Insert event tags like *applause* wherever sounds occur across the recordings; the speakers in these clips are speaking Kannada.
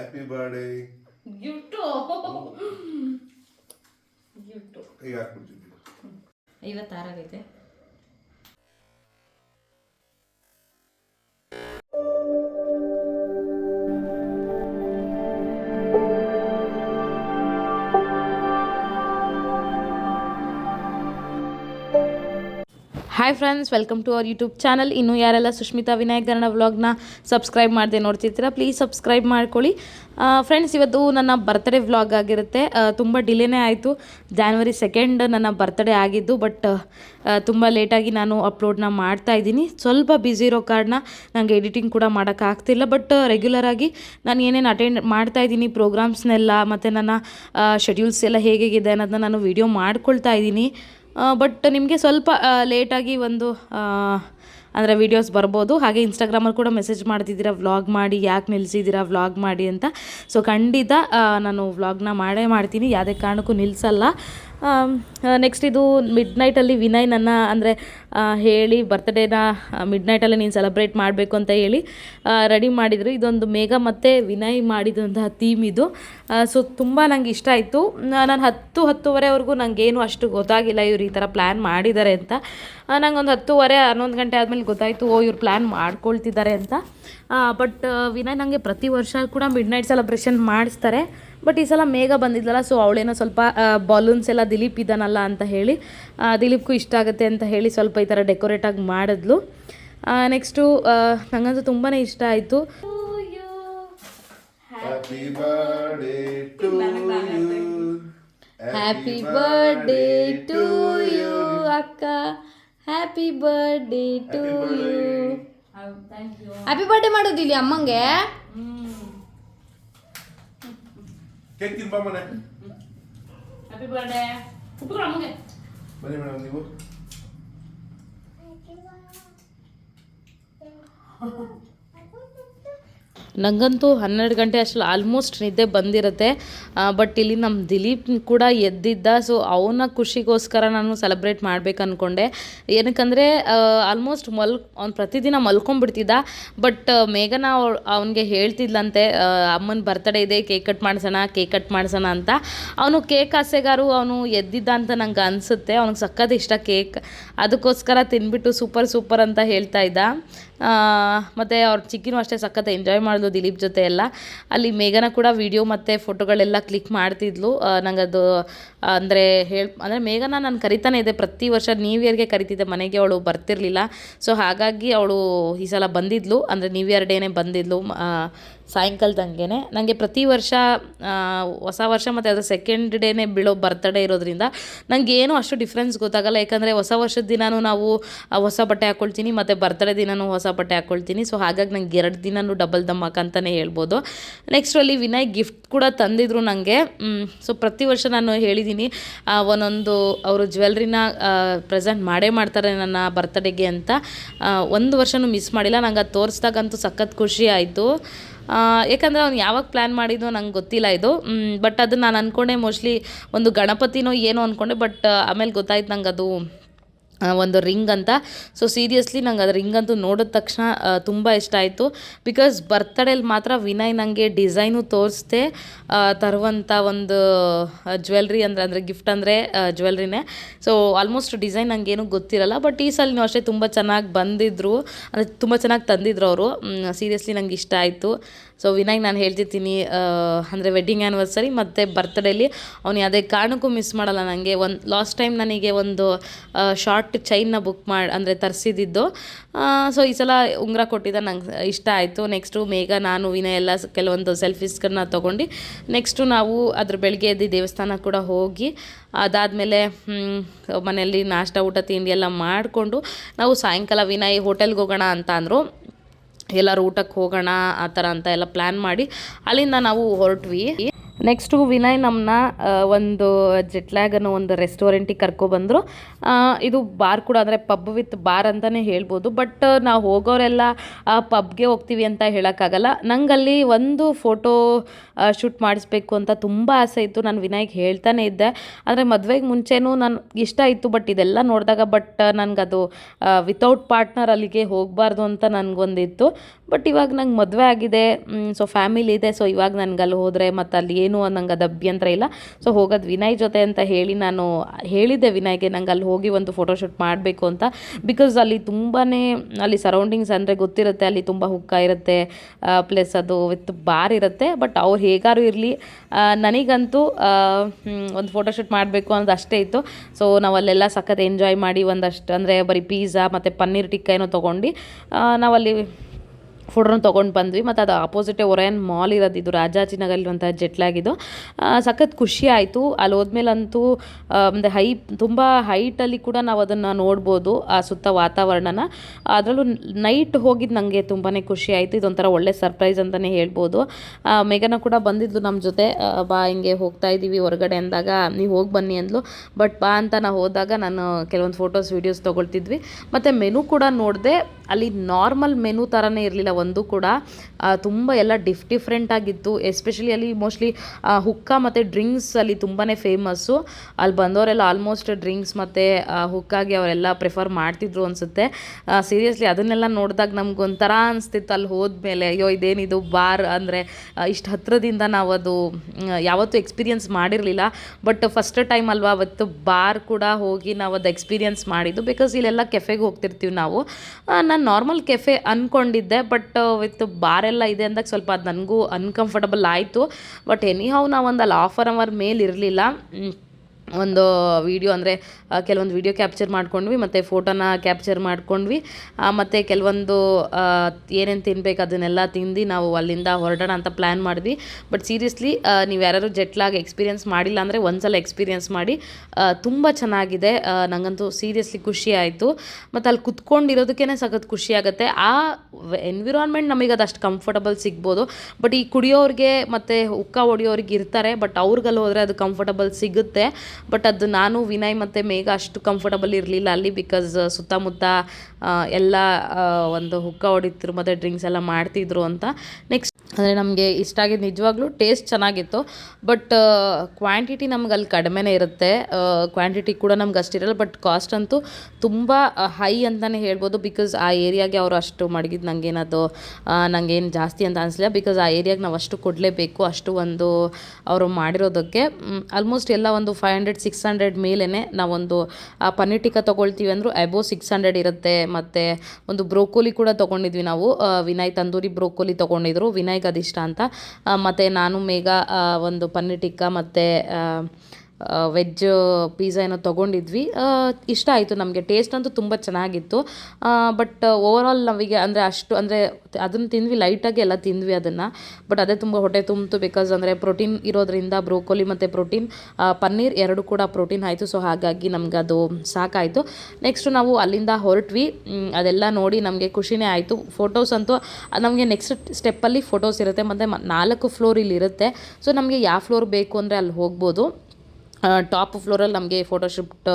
ಹ್ಯಾಪಿ ಬರ್ಡೇ ಗಿಫ್ಟು ಗಿಫ್ಟು ಕೈ ಹಾಕ್ಬಿಡ್ತೀನಿ. ಐವತ್ತಾರಾಗೈತೆ. Hi friends welcome to our YouTube channel ಇನ್ನು ಯಾರೆಲ್ಲ ಸುಷ್ಮಿತಾ ವಿನಾಯಕರಣ ವ್ಲಾಗ್ನ ಸಬ್ಸ್ಕ್ರೈಬ್ ಮಾಡದೆ ನೋಡ್ತಿರ್ತೀರಾ ಪ್ಲೀಸ್ ಸಬ್ಸ್ಕ್ರೈಬ್ ಮಾಡ್ಕೊಳ್ಳಿ. ಫ್ರೆಂಡ್ಸ್ ಇವತ್ತು ನನ್ನ ಬರ್ತ್ಡೇ ವ್ಲಾಗ್ ಆಗಿರುತ್ತೆ. ತುಂಬ ಡಿಲೇನೇ ಆಯಿತು. ಜಾನ್ವರಿ ಸೆಕೆಂಡ್ ನನ್ನ ಬರ್ತ್ಡೇ ಆಗಿದ್ದು ಬಟ್ ತುಂಬ ಲೇಟಾಗಿ ನಾನು ಅಪ್ಲೋಡ್ನ ಮಾಡ್ತಾ ಇದ್ದೀನಿ. ಸ್ವಲ್ಪ ಬ್ಯುಸಿ ಇರೋ ಕಾರಣ ನನಗೆ ಎಡಿಟಿಂಗ್ ಕೂಡ ಮಾಡೋಕ್ಕಾಗ್ತಿಲ್ಲ ಬಟ್ ರೆಗ್ಯುಲರಾಗಿ ನಾನು ಏನೇನು ಅಟೆಂಡ್ ಮಾಡ್ತಾ ಇದ್ದೀನಿ ಪ್ರೋಗ್ರಾಮ್ಸ್ನೆಲ್ಲ ಮತ್ತು ನನ್ನ ಶೆಡ್ಯೂಲ್ಸ್ ಎಲ್ಲ ಹೇಗೇಗಿದೆ ಅನ್ನೋದನ್ನ ನಾನು ವಿಡಿಯೋ ಮಾಡ್ಕೊಳ್ತಾ ಇದ್ದೀನಿ. ಬಟ್ ನಿಮಗೆ ಸ್ವಲ್ಪ ಲೇಟಾಗಿ ಒಂದು ಅಂದರೆ ವೀಡಿಯೋಸ್ ಬರ್ಬೋದು. ಹಾಗೆ ಇನ್ಸ್ಟಾಗ್ರಾಮಲ್ಲಿ ಕೂಡ ಮೆಸೇಜ್ ಮಾಡ್ತಿದ್ದೀರಾ ವ್ಲಾಗ್ ಮಾಡಿ, ಯಾಕೆ ನಿಲ್ಲಿಸಿದ್ದೀರಾ ವ್ಲಾಗ್ ಮಾಡಿ ಅಂತ. ಸೊ ಖಂಡಿತ ನಾನು ವ್ಲಾಗ್ನ ಮಾಡೇ ಮಾಡ್ತೀನಿ. ಯಾವುದೇ ಕಾರಣಕ್ಕೂ ನಿಲ್ಲಿಸಲ್ಲ ನೆಕ್ಸ್ಟ್ ಇದು ಮಿಡ್ ನೈಟಲ್ಲಿ ವಿನಯ್ ನನ್ನ, ಅಂದರೆ ಹೇಳಿ ಬರ್ತ್ಡೇನ ಮಿಡ್ ನೈಟಲ್ಲಿ ನೀನು ಸೆಲೆಬ್ರೇಟ್ ಮಾಡಬೇಕು ಅಂತ ಹೇಳಿ ರೆಡಿ ಮಾಡಿದರು. ಇದೊಂದು ಮೇಘ ಮತ್ತು ವಿನಯ್ ಮಾಡಿದಂತಹ ಥೀಮ್ ಇದು. ಸೊ ತುಂಬ ನಂಗೆ ಇಷ್ಟ ಆಯಿತು. ನಾನು ಹತ್ತು ಹತ್ತುವರೆವರೆಗೂ ನನಗೇನು ಅಷ್ಟು ಗೊತ್ತಾಗಿಲ್ಲ ಇವ್ರು ಈ ಥರ ಪ್ಲ್ಯಾನ್ ಮಾಡಿದ್ದಾರೆ ಅಂತ. ನಂಗೆ ಒಂದು ಹತ್ತುವರೆ ಹನ್ನೊಂದು ಗಂಟೆ ಆದಮೇಲೆ ಗೊತ್ತಾಯಿತು, ಓ, ಇವ್ರು ಪ್ಲ್ಯಾನ್ ಮಾಡ್ಕೊಳ್ತಿದ್ದಾರೆ ಅಂತ. ಬಟ್ ವಿನಯ್ ನನಗೆ ಪ್ರತಿ ವರ್ಷ ಕೂಡ ಮಿಡ್ ನೈಟ್ ಸೆಲೆಬ್ರೇಷನ್ ಮಾಡಿಸ್ತಾರೆ. ಬಟ್ ಈ ಸಲ ಮೇಘ ಬಂದಿದ್ದಲ್ಲ ಸೊ ಅವಳೇನೋ ಸ್ವಲ್ಪ ಬಾಲೂನ್ಸ್ ಎಲ್ಲ ದಿಲೀಪ್ ಇದ್ದಾನಲ್ಲ ಅಂತ ಹೇಳಿ ದಿಲೀಪ್ಗೂ ಇಷ್ಟ ಆಗುತ್ತೆ ಅಂತ ಹೇಳಿ ಸ್ವಲ್ಪ ಈ ಥರ ಡೆಕೋರೇಟಾಗಿ ಮಾಡಿದ್ಲು. ನೆಕ್ಸ್ಟು ನನಗಂತೂ ತುಂಬಾ ಇಷ್ಟ ಆಯಿತು. Happy birthday to you happy birthday to you ಅಕ್ಕ happy birthday to you happy birthday ಮಾಡೋದು ಇಲ್ಲಿ ಅಮ್ಮಂಗೆ. ಕೇಕ್ ತಿನ್ಬಾ ಮನೆ. ಹ್ಯಾಪಿ ಬರ್ಡೇ ಬನ್ನಿ ಮೇಡಮ್ ನೀವು. *laughs* ನನಗಂತೂ ಹನ್ನೆರಡು ಗಂಟೆ ಅಷ್ಟು ಆಲ್ಮೋಸ್ಟ್ ನಿದ್ದೆ ಬಂದಿರುತ್ತೆ. ಬಟ್ ಇಲ್ಲಿ ನಮ್ಮ ದಿಲೀಪ್ ಕೂಡ ಎದ್ದಿದ್ದ ಸೊ ಅವನ ಖುಷಿಗೋಸ್ಕರ ನಾನು ಸೆಲೆಬ್ರೇಟ್ ಮಾಡ್ಬೇಕು ಅಂದ್ಕೊಂಡೆ ಏನಕ್ಕಂದರೆ ಆಲ್ಮೋಸ್ಟ್ ಮಲ್, ಅವ್ನು ಪ್ರತಿದಿನ ಮಲ್ಕೊಂಡ್ಬಿಡ್ತಿದ್ದ ಬಟ್ ಮೇಘನ ಅವನಿಗೆ ಹೇಳ್ತಿದ್ಲಂತೆ ಅಮ್ಮನ ಬರ್ತಡೇ ಇದೆ ಕೇಕ್ ಕಟ್ ಮಾಡಿಸೋಣ ಕೇಕ್ ಕಟ್ ಮಾಡಿಸೋಣ ಅಂತ. ಅವನು ಕೇಕ್ ಆಸೆಗಾರು, ಅವನು ಎದ್ದಿದ್ದ ಅಂತ ನಂಗೆ ಅನಿಸುತ್ತೆ. ಅವ್ನಿಗೆ ಸಖತ್ ಇಷ್ಟ ಕೇಕ್ ಅದಕ್ಕೋಸ್ಕರ ತಿನ್ಬಿಟ್ಟು ಸೂಪರ್ ಸೂಪರ್ ಅಂತ ಹೇಳ್ತಾ ಇದ್ದ. ಮತ್ತು ಅವ್ರ ಚಿಕ್ಕಿನೂ ಅಷ್ಟೇ ಸಖತ್ ಎಂಜಾಯ್ ಮಾಡಿದ್ಲು ದಿಲೀಪ್ ಜೊತೆ ಎಲ್ಲ. ಅಲ್ಲಿ ಮೇಘನ ಕೂಡ ವಿಡಿಯೋ ಮತ್ತು ಫೋಟೋಗಳೆಲ್ಲ ಕ್ಲಿಕ್ ಮಾಡ್ತಿದ್ಲು. ನಂಗೆ ಅದು ಅಂದರೆ ಹೇಳಿ, ಅಂದರೆ ಮೇಘನ ನಾನು ಕರಿತಾನೆ ಇದೆ. ಪ್ರತಿ ವರ್ಷ ನ್ಯೂ ಇಯರ್ಗೆ ಕರಿತಿದ್ದೆ. ಮನೆಗೆ ಅವಳು ಬರ್ತಿರಲಿಲ್ಲ. ಸೊ ಹಾಗಾಗಿ ಅವಳು ಈ ಸಲ ಬಂದಿದ್ಲು. ಅಂದರೆ ನ್ಯೂ ಇಯರ್ ಡೇನೇ ಬಂದಿದ್ಲು. ಆ, ಸಾಯಂಕಾಲದಂಗೆನೆ. ನನಗೆ ಪ್ರತಿ ವರ್ಷ ಹೊಸ ವರ್ಷ ಮತ್ತು ಅದರ ಸೆಕೆಂಡ್ ಡೇನೇ ಬೀಳೋ ಬರ್ತಡೇ ಇರೋದ್ರಿಂದ ನನಗೆ ಏನೂ ಅಷ್ಟು ಡಿಫ್ರೆನ್ಸ್ ಗೊತ್ತಾಗಲ್ಲ. ಯಾಕಂದರೆ ಹೊಸ ವರ್ಷದ ದಿನವೂ ನಾವು ಹೊಸ ಬಟ್ಟೆ ಹಾಕ್ಕೊಳ್ತೀನಿ ಮತ್ತು ಬರ್ತಡೇ ದಿನವೂ ಹೊಸ ಬಟ್ಟೆ ಹಾಕ್ಕೊಳ್ತೀನಿ ಸೊ ಹಾಗಾಗಿ ನಂಗೆ ಎರಡು ದಿನವೂ ಡಬಲ್ ದಮ್ಮಕ್ ಅಂತಲೇ ಹೇಳ್ಬೋದು. ನೆಕ್ಸ್ಟ್ ಅಲ್ಲಿ ವಿನಯ್ ಗಿಫ್ಟ್ ಕೂಡ ತಂದಿದ್ರು ನನಗೆ ಸೊ ಪ್ರತಿ ವರ್ಷ ನಾನು ಹೇಳಿದ್ದೀನಿ ಒಂದೊಂದು ಅವರು ಜ್ಯುವೆಲ್ರಿನ ಪ್ರೆಸೆಂಟ್ ಮಾಡೇ ಮಾಡ್ತಾರೆ ನನ್ನ ಬರ್ತಡೇಗೆ ಅಂತ. ಒಂದು ವರ್ಷನೂ ಮಿಸ್ ಮಾಡಿಲ್ಲ. ನಂಗೆ ಅದು ತೋರಿಸ್ದಾಗಂತೂ ಸಖತ್ ಖುಷಿ ಆಯಿತು. ಯಾಕಂದರೆ ಅವ್ನು ಯಾವಾಗ ಪ್ಲ್ಯಾನ್ ಮಾಡಿದ್ನೋ ನಂಗೆ ಗೊತ್ತಿಲ್ಲ ಇದು. ಬಟ್ ಅದು ನಾನು ಅಂದ್ಕೊಂಡೆ ಮೋಸ್ಟ್ಲಿ ಒಂದು ಗಣಪತಿನೋ ಏನೋ ಅಂದ್ಕೊಂಡೆ ಬಟ್ ಆಮೇಲೆ ಗೊತ್ತಾಯ್ತು ನಂಗೆ ಅದು ಒಂದು ರಿಂಗ್ ಅಂತ. ಸೊ ಸೀರಿಯಸ್ಲಿ ನಂಗೆ ಅದು ರಿಂಗ್ ಅಂತೂ ನೋಡಿದ ತಕ್ಷಣ ತುಂಬ ಇಷ್ಟ ಆಯಿತು. ಬಿಕಾಸ್ ಬರ್ತಡೇಲಿ ಮಾತ್ರ ವಿನಯ್ ನನಗೆ ಡಿಸೈನು ತೋರಿಸ್ದೆ ತರುವಂಥ ಒಂದು ಜ್ಯುವೆಲ್ರಿ ಅಂದರೆ ಅಂದರೆ ಗಿಫ್ಟ್ ಅಂದರೆ ಜ್ಯುವೆಲ್ರಿನೇ ಸೊ ಆಲ್ಮೋಸ್ಟ್ ಡಿಸೈನ್ ನನಗೇನು ಗೊತ್ತಿರಲ್ಲ ಬಟ್ ಈ ಸಲನೂ ಅಷ್ಟೇ ತುಂಬ ಚೆನ್ನಾಗಿ ಬಂದಿದ್ದರು ಅಂದರೆ ತುಂಬ ಚೆನ್ನಾಗಿ ತಂದಿದ್ರು ಅವರು. ಸೀರಿಯಸ್ಲಿ ನಂಗೆ ಇಷ್ಟ ಆಯಿತು. ಸೊ ವಿನಯ್ ನಾನು ಹೇಳ್ತಿರ್ತೀನಿ ಅಂದರೆ ವೆಡ್ಡಿಂಗ್ ಆ್ಯನಿವರ್ಸರಿ ಮತ್ತು ಬರ್ತ್ಡೇಲಿ ಅವ್ನು ಯಾವುದೇ ಕಾರಣಕ್ಕೂ ಮಿಸ್ ಮಾಡಲ್ಲ ನನಗೆ ಒಂದು ಲಾಸ್ಟ್ ಟೈಮ್ ನನಗೆ ಒಂದು ಶಾರ್ಟ್ ಚೈನ್ನ ಬುಕ್ ಮಾಡಿ, ಅಂದರೆ ತರಿಸಿದ್ದು ಸೊ ಈ ಸಲ ಉಂಗುರ ಕೊಟ್ಟಿದ್ದ ನಂಗೆ ಇಷ್ಟ ಆಯಿತು. ನೆಕ್ಸ್ಟು ಮೇಘ, ನಾನು, ವಿನಯ್ ಎಲ್ಲ ಕೆಲವೊಂದು ಸೆಲ್ಫೀಸ್ಗಳನ್ನ ತೊಗೊಂಡು. ನೆಕ್ಸ್ಟು ನಾವು ಅದ್ರ ಬೆಳಗ್ಗೆ ಎದ್ದು ದೇವಸ್ಥಾನ ಕೂಡ ಹೋಗಿ, ಅದಾದಮೇಲೆ ಮನೆಯಲ್ಲಿ ನಾಷ್ಟ, ಊಟ, ತಿಂಡಿ ಎಲ್ಲ ಮಾಡಿಕೊಂಡು ನಾವು ಸಾಯಂಕಾಲ ವಿನಯ್ ಹೋಟೆಲ್ಗೆ ಹೋಗೋಣ ಅಂತ ಅಂದರು. ಎಲ್ಲರೂ ಊಟಕ್ಕೆ ಹೋಗೋಣ, ಆ ಥರ ಅಂತ ಎಲ್ಲ ಪ್ಲ್ಯಾನ್ ಮಾಡಿ. ಅಲ್ಲಿಂದ ನಾವು ಹೊರಟ್ವಿ. ನೆಕ್ಸ್ಟು ವಿನಯ್ ನಮ್ಮನ್ನ ಒಂದು ಜೆಟ್ಲ್ಯಾಗ್ ಅನ್ನೋ ಒಂದು ರೆಸ್ಟೋರೆಂಟಿಗೆ ಕರ್ಕೊಬಂದರು ಇದು ಬಾರ್ ಕೂಡ, ಅಂದರೆ ಪಬ್ ವಿತ್ ಬಾರ್ ಅಂತಲೇ ಹೇಳ್ಬೋದು. ಬಟ್ ನಾವು ಹೋಗೋರೆಲ್ಲ ಪಬ್ಗೆ ಹೋಗ್ತೀವಿ ಅಂತ ಹೇಳೋಕ್ಕಾಗಲ್ಲ. ನಂಗಲ್ಲಿ ಒಂದು ಫೋಟೋ ಶೂಟ್ ಮಾಡಿಸ್ಬೇಕು ಅಂತ ತುಂಬ ಆಸೆ ಇತ್ತು. ನಾನು ವಿನಯ್ಗೆ ಹೇಳ್ತಾನೆ ಇದ್ದೆ. ಆದರೆ ಮದುವೆಗೆ ಮುಂಚೆನೂ ನಾನು ಇಷ್ಟ ಇತ್ತು ಬಟ್ ಇದೆಲ್ಲ ನೋಡಿದಾಗ ಬಟ್ ನನಗದು ವಿತೌಟ್ ಪಾರ್ಟ್ನರ್ ಅಲ್ಲಿಗೆ ಹೋಗಬಾರ್ದು ಅಂತ ನನಗೊಂದಿತ್ತು. ಬಟ್ ಇವಾಗ ನಂಗೆ ಮದುವೆ ಆಗಿದೆ. ಸೊ ಫ್ಯಾಮಿಲಿ ಇದೆ. ಸೊ ಇವಾಗ ನನಗೆ ಅಲ್ಲಿ ಹೋದರೆ ಮತ್ತು ಅಲ್ಲಿ ನಂಗೆ ಅದು ಅಭ್ಯಂತರ ಇಲ್ಲ. ಸೊ ಹೋಗೋದು ವಿನಯ್ ಜೊತೆ ಅಂತ ಹೇಳಿ ನಾನು ಹೇಳಿದ್ದೆ ವಿನಯ್ಗೆ ನಂಗೆ ಅಲ್ಲಿ ಹೋಗಿ ಒಂದು ಫೋಟೋಶೂಟ್ ಮಾಡಬೇಕು ಅಂತ. ಬಿಕಾಸ್ ಅಲ್ಲಿ ತುಂಬಾ ಅಲ್ಲಿ ಸರೌಂಡಿಂಗ್ಸ್ ಅಂದರೆ ಗೊತ್ತಿರುತ್ತೆ, ಅಲ್ಲಿ ತುಂಬ ಹುಕ್ಕ ಇರುತ್ತೆ ಪ್ಲಸ್ ಅದು ವಿತ್ ಬಾರ್ ಇರುತ್ತೆ. ಬಟ್ ಅವ್ರು ಹೇಗಾರು ಇರಲಿ ನನಗಂತೂ ಒಂದು ಫೋಟೋಶೂಟ್ ಮಾಡಬೇಕು ಅನ್ನೋದು ಅಷ್ಟೇ ಇತ್ತು. ಸೊ ನಾವು ಅಲ್ಲೆಲ್ಲ ಸಖತ್ ಎಂಜಾಯ್ ಮಾಡಿ ಒಂದಷ್ಟು ಅಂದರೆ ಬರೀ ಪೀಝಾ ಮತ್ತು ಪನ್ನೀರ್ ಟಿಕ್ಕ ಏನೋ ತೊಗೊಂಡು ನಾವಲ್ಲಿ ಫೋಟೋನ ತೊಗೊಂಡು ಬಂದ್ವಿ. ಮತ್ತು ಅದು ಆಪೋಸಿಟೇ ಒರಯನ್ ಮಾಲ್ ಇರೋದು ಇದು ರಾಜಾಜಿನಗರಲ್ಲಿರುವಂಥ ಜೆಟ್ಲಾಗಿದ್ದು ಸಖತ್ ಖುಷಿ ಆಯಿತು. ಅಲ್ಲಿ ಹೋದ್ಮೇಲಂತೂ ಒಂದು ಹೈ, ತುಂಬ ಹೈಟಲ್ಲಿ ಕೂಡ ನಾವು ಅದನ್ನು ನೋಡ್ಬೋದು, ಆ ಸುತ್ತ ವಾತಾವರಣನ. ಅದರಲ್ಲೂ ನೈಟ್ ಹೋಗಿದ್ದು ನನಗೆ ತುಂಬಾ ಖುಷಿ ಆಯಿತು. ಇದೊಂಥರ ಒಳ್ಳೆ ಸರ್ಪ್ರೈಸ್ ಅಂತಲೇ ಹೇಳ್ಬೋದು. ಮೇಘನ ಕೂಡ ಬಂದಿದ್ದು ನಮ್ಮ ಜೊತೆ. ಬಾ, ಹಿಂಗೆ ಹೋಗ್ತಾ ಇದ್ದೀವಿ ಹೊರಗಡೆ ಅಂದಾಗ. ನೀವು ಹೋಗಿ ಬನ್ನಿ ಅಂದ್ಲು. ಬಟ್ ಬಾ ಅಂತ ನಾವು ಹೋದಾಗ ನಾನು ಕೆಲವೊಂದು ಫೋಟೋಸ್ ವೀಡಿಯೋಸ್ ತೊಗೊಳ್ತಿದ್ವಿ. ಮತ್ತು ಮೆನು ಕೂಡ ನೋಡಿದೆ ಅಲ್ಲಿ ನಾರ್ಮಲ್ ಮೆನು ಥರನೇ ಇರಲಿಲ್ಲ. ಒಂದು ಕೂಡ ತುಂಬ ಎಲ್ಲ ಡಿಫ್ ಡಿಫ್ರೆಂಟ್ ಆಗಿತ್ತು. ಎಸ್ಪೆಷಲಿ ಅಲ್ಲಿ ಮೋಸ್ಟ್ಲಿ ಹುಕ್ಕ ಮತ್ತು ಡ್ರಿಂಕ್ಸ್ ಅಲ್ಲಿ ತುಂಬಾ ಫೇಮಸ್ಸು ಅಲ್ಲಿ ಬಂದವರೆಲ್ಲ ಆಲ್ಮೋಸ್ಟ್ ಡ್ರಿಂಕ್ಸ್ ಮತ್ತು ಹುಕ್ಕಾಗಿ ಅವರೆಲ್ಲ ಪ್ರಿಫರ್ ಮಾಡ್ತಿದ್ರು ಅನಿಸುತ್ತೆ. ಸೀರಿಯಸ್ಲಿ ಅದನ್ನೆಲ್ಲ ನೋಡಿದಾಗ ನಮಗೊಂಥರ ಅನಿಸ್ತಿತ್ತು. ಅಲ್ಲಿ ಹೋದ್ಮೇಲೆ, ಅಯ್ಯೋ, ಇದೇನಿದು ಬಾರ್? ಅಂದರೆ ಇಷ್ಟು ಹತ್ರದಿಂದ ನಾವು ಅದು ಯಾವತ್ತೂ ಎಕ್ಸ್ಪೀರಿಯನ್ಸ್ ಮಾಡಿರಲಿಲ್ಲ. ಬಟ್ ಫಸ್ಟ್ ಟೈಮ್ ಅಲ್ವಾ, ಅವತ್ತು ಬಾರ್ ಕೂಡ ಹೋಗಿ ನಾವು ಅದು ಎಕ್ಸ್ಪೀರಿಯನ್ಸ್ ಮಾಡಿದ್ದು. ಬಿಕಾಸ್ ಇಲ್ಲೆಲ್ಲ ಕೆಫೆಗೆ ಹೋಗ್ತಿರ್ತೀವಿ ನಾವು. ನಾನು ನಾರ್ಮಲ್ ಕೆಫೆ ಅಂದ್ಕೊಂಡಿದ್ದೆ ಬಟ್ ವಿತ್ ಬಾರೆಲ್ಲ ಇದೆ ಅಂದಾಗ ಸ್ವಲ್ಪ ಅದು ನನಗೂ ಅನ್ಕಂಫರ್ಟಬಲ್ ಆಯಿತು. ಬಟ್ ಎನಿ ಹೌ ನಾವು ಒಂದು ಅಲ್ಲಿ ಆಫರ್ ಅವರ್ ಮೇಲೆ ಇರಲಿಲ್ಲ. ಒಂದು ವಿಡಿಯೋ ಅಂದರೆ ಕೆಲವೊಂದು ವಿಡಿಯೋ ಕ್ಯಾಪ್ಚರ್ ಮಾಡ್ಕೊಂಡ್ವಿ, ಮತ್ತು ಫೋಟೋನ ಕ್ಯಾಪ್ಚರ್ ಮಾಡ್ಕೊಂಡ್ವಿ. ಮತ್ತು ಕೆಲವೊಂದು ಏನೇನು ತಿನ್ಬೇಕು ಅದನ್ನೆಲ್ಲ ತಿಂದು ನಾವು ಅಲ್ಲಿಂದ ಹೊರಡೋಣ ಅಂತ ಪ್ಲ್ಯಾನ್ ಮಾಡಿದ್ವಿ. ಬಟ್ ಸೀರಿಯಸ್ಲಿ ನೀವು ಯಾರು ಜೆಟ್ಲಾಗಿ ಎಕ್ಸ್ಪೀರಿಯನ್ಸ್ ಮಾಡಿಲ್ಲ ಅಂದರೆ ಒಂದ್ಸಲ ಎಕ್ಸ್ಪೀರಿಯನ್ಸ್ ಮಾಡಿ. ತುಂಬ ಚೆನ್ನಾಗಿದೆ. ನನಗಂತೂ ನಂಗಂತೂ ಸೀರಿಯಸ್ಲಿ ಖುಷಿ ಆಯಿತು. ಮತ್ತು ಅಲ್ಲಿ ಕುತ್ಕೊಂಡಿರೋದಕ್ಕೇ ಸಖತ್ ಖುಷಿ ಆಗುತ್ತೆ. ಆ ಎನ್ವಿರಾನ್ಮೆಂಟ್ ನಮಗೆ ಅದು ಅಷ್ಟು ಕಂಫರ್ಟಬಲ್ ಸಿಗ್ಬೋದು. ಬಟ್ ಈ ಕುಡಿಯೋರಿಗೆ ಮತ್ತು ಉಕ್ಕ ಹೊಡಿಯೋರಿಗೆ ಇರ್ತಾರೆ ಬಟ್ ಅವ್ರಿಗಲ್ಲಿ ಹೋದರೆ ಅದು ಕಂಫರ್ಟಬಲ್ ಸಿಗುತ್ತೆ. ಬಟ್ ಅದು ನಾನು, ವಿನಯ್ ಮತ್ತು ಮೇಘ ಅಷ್ಟು ಕಂಫರ್ಟಬಲ್ ಇರಲಿಲ್ಲ ಅಲ್ಲಿ ಬಿಕಾಸ್ ಸುತ್ತಮುತ್ತ ಎಲ್ಲ ಒಂದು ಹುಕ್ಕ ಹೊಡಿತಿದ್ರು ಮತ್ತು ಡ್ರಿಂಕ್ಸ್ ಎಲ್ಲ ಮಾಡ್ತಿದ್ರು ಅಂತ. ನೆಕ್ಸ್ಟ್ ಅಂದರೆ ನಮಗೆ ಇಷ್ಟ ಆಗಿದ್ದು ನಿಜವಾಗ್ಲೂ ಟೇಸ್ಟ್ ಚೆನ್ನಾಗಿತ್ತು. ಬಟ್ ಕ್ವಾಂಟಿಟಿ ನಮ್ಗೆ ಅಲ್ಲಿ ಕಡಿಮೆನೇ ಇರುತ್ತೆ. ಕ್ವಾಂಟಿಟಿ ಕೂಡ ನಮ್ಗೆ ಅಷ್ಟಿರಲ್ಲ ಬಟ್ ಕಾಸ್ಟ್ ಅಂತೂ ತುಂಬ ಹೈ ಅಂತಲೇ ಹೇಳ್ಬೋದು. ಬಿಕಾಸ್ ಆ ಏರಿಯಾಗೆ ಅವರು ಅಷ್ಟು ಮಡಗಿದ್ದು ನನಗೇನದು ನನಗೇನು ಜಾಸ್ತಿ ಅಂತ ಅನಿಸಲಿಲ್ಲ. ಬಿಕಾಸ್ ಆ ಏರಿಯಾಗೆ ನಾವು ಅಷ್ಟು ಕೊಡಲೇಬೇಕು. ಅಷ್ಟು ಒಂದು ಅವರು ಮಾಡಿರೋದಕ್ಕೆ ಆಲ್ಮೋಸ್ಟ್ ಎಲ್ಲ ಒಂದು ಫೈವ್ ಹಂಡ್ರೆಡ್ ಸಿಕ್ಸ್ ಹಂಡ್ರೆಡ್ ಮೇಲೇ ನಾವೊಂದು ಆ, ಪನ್ನೀರ್ ಟಿಕ್ಕ ತೊಗೊಳ್ತೀವಿ ಅಂದರೂ ಅಬೋ ಸಿಕ್ಸ್ ಹಂಡ್ರೆಡ್ ಇರುತ್ತೆ. ಮತ್ತು ಒಂದು ಬ್ರೋಕೋಲಿ ಕೂಡ ತೊಗೊಂಡಿದ್ವಿ ನಾವು. ವಿನಾಯ್ ವಿನಯ್ ತಂದೂರಿ ಬ್ರೋಕೋಲಿ ತೊಗೊಂಡಿದ್ರು. ವಿನಯ್ಗೆ ಅದಿಷ್ಟ ಅಂತ. ಮತ್ತು ನಾನು ಮೇಘ ಒಂದು ಪನ್ನೀರ್ ಟಿಕ್ಕ ಮತ್ತು ವೆಜ್ ಪಿಝಾ ಏನೋ ತೊಗೊಂಡಿದ್ವಿ. ಇಷ್ಟ ಆಯಿತು ನಮಗೆ. ಟೇಸ್ಟ್ ಅಂತೂ ತುಂಬ ಚೆನ್ನಾಗಿತ್ತು. ಬಟ್ ಓವರಾಲ್ ನಮಗೆ ಅಂದರೆ ಅಷ್ಟು ಅಂದರೆ ಅದನ್ನು ತಿಂದ್ವಿ ಲೈಟಾಗಿ ಎಲ್ಲ ತಿಂದ್ವಿ ಅದನ್ನು. ಬಟ್ ಅದೇ ತುಂಬ ಹೊಟ್ಟೆ ತುಂಬಿತು ಬಿಕಾಸ್ ಅಂದರೆ ಪ್ರೋಟೀನ್ ಇರೋದರಿಂದ ಬ್ರೋಕೋಲಿ ಮತ್ತು ಪ್ರೋಟೀನ್ ಪನ್ನೀರ್ ಎರಡು ಕೂಡ ಪ್ರೋಟೀನ್ ಆಯಿತು. ಸೊ ಹಾಗಾಗಿ ನಮ್ಗೆ ಅದು ಸಾಕಾಯಿತು. ನೆಕ್ಸ್ಟ್ ನಾವು ಅಲ್ಲಿಂದ ಹೊರಟ್ವಿ. ಅದೆಲ್ಲ ನೋಡಿ ನಮಗೆ ಖುಷಿನೇ ಆಯಿತು. ಫೋಟೋಸ್ ಅಂತೂ, ನಮಗೆ ನೆಕ್ಸ್ಟ್ ಸ್ಟೆಪ್ಪಲ್ಲಿ ಫೋಟೋಸ್ ಇರುತ್ತೆ. ಮತ್ತು ನಾಲ್ಕು ಫ್ಲೋರ್ ಇಲ್ಲಿರುತ್ತೆ. ಸೊ ನಮಗೆ ಯಾವ ಫ್ಲೋರ್ ಬೇಕು ಅಂದರೆ ಅಲ್ಲಿ ಹೋಗ್ಬೋದು. ಟಾಪ್ ಫ್ಲೋರಲ್ಲಿ ನಮಗೆ ಫೋಟೋಶೂಟ್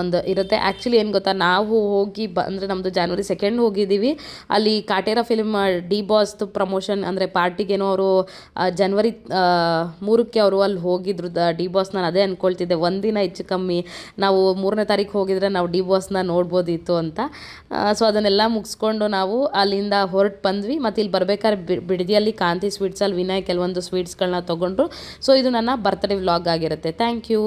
ಒಂದು ಇರುತ್ತೆ. ಆ್ಯಕ್ಚುಲಿ ಏನು ಗೊತ್ತಾ, ನಾವು ಹೋಗಿ ಬ, ಅಂದರೆ ನಮ್ಮದು ಜಾನ್ವರಿ ಸೆಕೆಂಡ್ ಹೋಗಿದ್ದೀವಿ. ಅಲ್ಲಿ ಕಾಟೇರ ಫಿಲ್ಮ್ ಡಿ ಬಾಸ್ದು ಪ್ರಮೋಷನ್ ಅಂದರೆ ಪಾರ್ಟಿಗೇನೋ ಅವರು ಜನ್ವರಿ ಮೂರಕ್ಕೆ ಅವರು ಅಲ್ಲಿ ಹೋಗಿದ್ರು ಡಿ ಬಾಸ್ ನಾನು ಅದೇ ಅಂದ್ಕೊಳ್ತಿದ್ದೆ ಒಂದಿನ ಹೆಚ್ಚು ಕಮ್ಮಿ ನಾವು ಮೂರನೇ ತಾರೀಕು ಹೋಗಿದ್ರೆ ನಾವು ಡಿ ಬಾಸ್ನ ನೋಡ್ಬೋದಿತ್ತು ಅಂತ. ಸೊ ಅದನ್ನೆಲ್ಲ ಮುಗಿಸ್ಕೊಂಡು ನಾವು ಅಲ್ಲಿಂದ ಹೊರಟು ಬಂದ್ವಿ. ಮತ್ತು ಇಲ್ಲಿ ಬರಬೇಕಾದ್ರೆ ಬಿಡದಿಯಲ್ಲಿ ಕಾಂತಿ ಸ್ವೀಟ್ಸಲ್ಲಿ ವಿನಯ್ ಕೆಲವೊಂದು ಸ್ವೀಟ್ಸ್ಗಳನ್ನ ತೊಗೊಂಡ್ರು. ಸೊ ಇದು ನನ್ನ ಬರ್ತ್ಡೇ ವ್ಲಾಗ್ ಆಗಿರುತ್ತೆ. Thank you